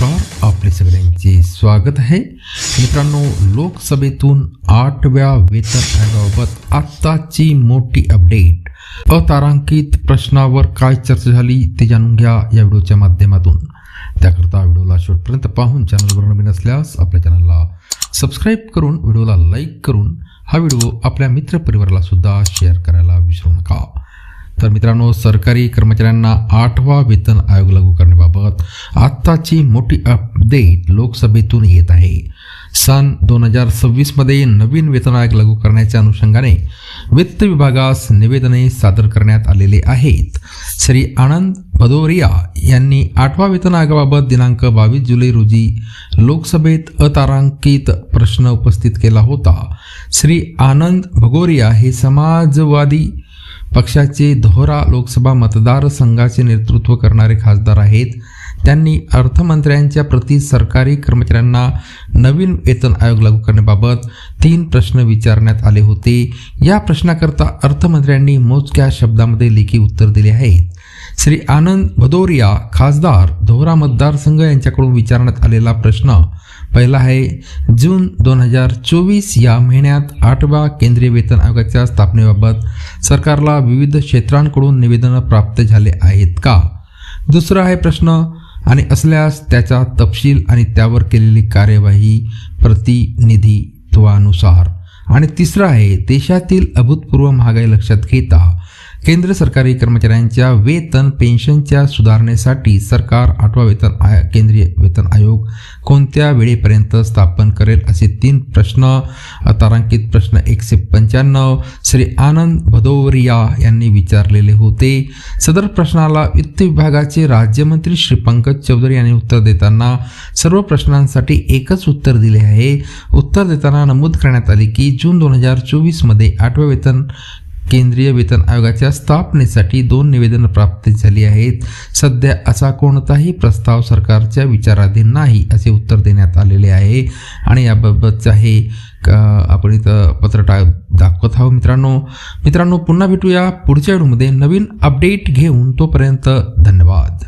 नमस्कार आपले सगळ्यांचे स्वागत आहे. मित्रांनो लोकसभेतून आठव्या वेतन आयोगाबाबत आत्ताची मोठी अपडेट. अतारांकित प्रश्नावर काय चर्चा झाली ते जाणून घ्या या व्हिडिओच्या माध्यमातून. त्याकरता व्हिडिओला शेवटपर्यंत पाहून चॅनलवर नवीन असल्यास आपल्या चॅनलला सबस्क्राईब करून व्हिडिओला लाईक करून हा व्हिडिओ आपल्या मित्रपरिवाराला सुद्धा शेअर करायला विसरू नका. तर मित्रांनो सरकारी कर्मचाऱ्यांना आठवा वेतन आयोग लागू करण्याबाबत आत्ताची मोठी अपडेट लोकसभेतून येत आहे. सन दोन हजार सव्वीसमध्ये नवीन वेतन आयोग लागू करण्याच्या अनुषंगाने वित्त विभागास निवेदने सादर करण्यात आलेले आहेत. श्री आनंद भदौरिया यांनी आठवा वेतन आयोगाबाबत दिनांक बावीस जुलै रोजी लोकसभेत अतारांकित प्रश्न उपस्थित केला होता. श्री आनंद भगोरिया हे समाजवादी पक्षाचे दोहरा लोकसभा मतदारसंघाचे नेतृत्व करणारे खासदार आहेत. त्यांनी अर्थमंत्र्यांच्या प्रति सरकारी कर्मचाऱ्यांना नवीन वेतन आयोग लागू करण्याबाबत तीन प्रश्न विचारण्यात आले होते. या प्रश्नाकरता अर्थमंत्र्यांनी मोजक्या शब्दामध्ये लेखी उत्तर दिले आहेत श्री आनंद भदौरिया खासदार धोरा मतदारसंघ यांच्याकडून विचारण्यात आलेला प्रश्न पहिला आहे जून दोन हजार चोवीस या महिन्यात आठव्या केंद्रीय वेतन आयोगाच्या स्थापनेबाबत सरकारला विविध क्षेत्रांकडून निवेदनं प्राप्त झाले आहेत का? दुसरा आहे प्रश्न आणि असल्यास त्याचा तपशील आणि त्यावर केलेली कार्यवाही प्रतिनिधित्वानुसार. आणि तिसरं आहे देशातील अभूतपूर्व महागाई लक्षात घेता केंद्र सरकारी कर्मचाऱ्यांच्या वेतन पेन्शनच्या सुधारणेसाठी सरकार आठवा वेतन आय केंद्रीय वेतन आयोग कोणत्या वेळेपर्यंत स्थापन करेल असे तीन प्रश्न. तारांकित प्रश्न एकशे पंच्याण्णव. श्री आनंद भदौरिया यांनी विचारलेले होते. सदर प्रश्नाला वित्त विभागाचे राज्यमंत्री श्री पंकज चौधरी यांनी उत्तर देताना सर्व प्रश्नांसाठी एकच उत्तर दिले आहे. उत्तर देताना नमूद करण्यात आले की जून दोन हजार चोवीसमध्ये आठव्या वेतन केंद्रीय वेतन आयोगाच्या स्थापनेसाठी दोन निवेदनं प्राप्त झाली आहेत. सध्या असा कोणताही प्रस्ताव सरकारच्या विचाराधीन नाही असे उत्तर देण्यात आलेले आहे. आणि याबाबतचं हे आपण इथं पत्र टा दाखवत आहोत मित्रांनो. मित्रांनो पुन्हा भेटूया पुढच्या व्हिडिओमध्ये. नवीन अपडेट घेऊन तोपर्यंत धन्यवाद.